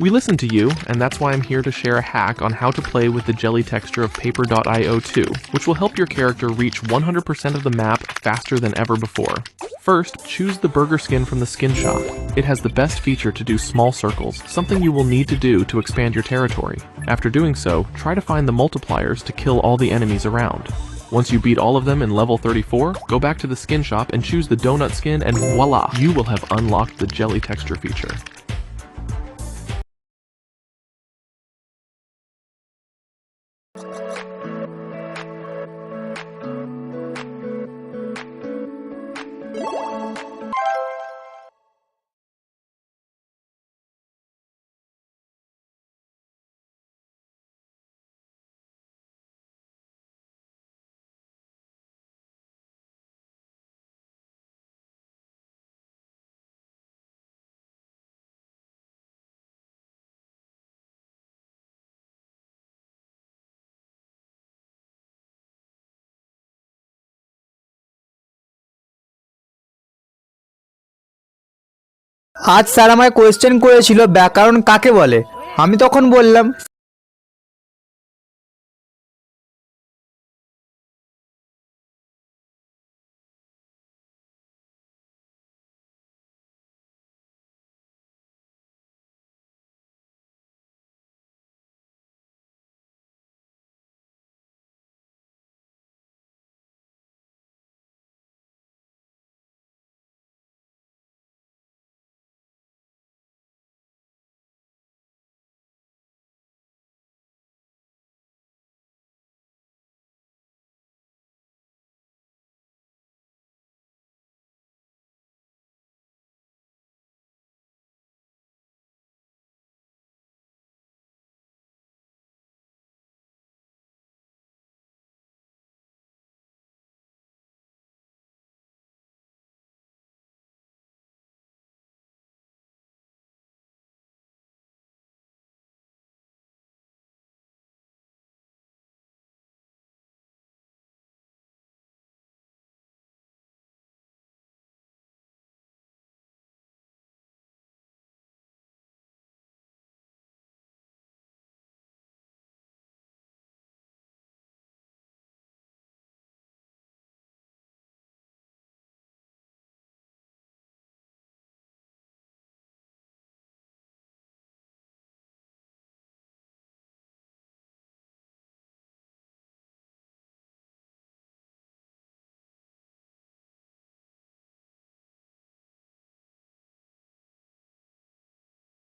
We listened to you, and that's why I'm here to share a hack on how to play with the jelly texture of Paper.io 2, which will help your character reach 100% of the map faster than ever before. First, choose the burger skin from the skin shop. It has the best feature to do small circles, something you will need to do to expand your territory. After doing so, try to find the multipliers to kill all the enemies around. Once you beat all of them in level 34, go back to the skin shop and choose the donut skin and voila, you will have unlocked the jelly texture feature. you আজ sir আমায় question করেছিল ব্যাকরণ কাকে বলে? আমি তখন বললাম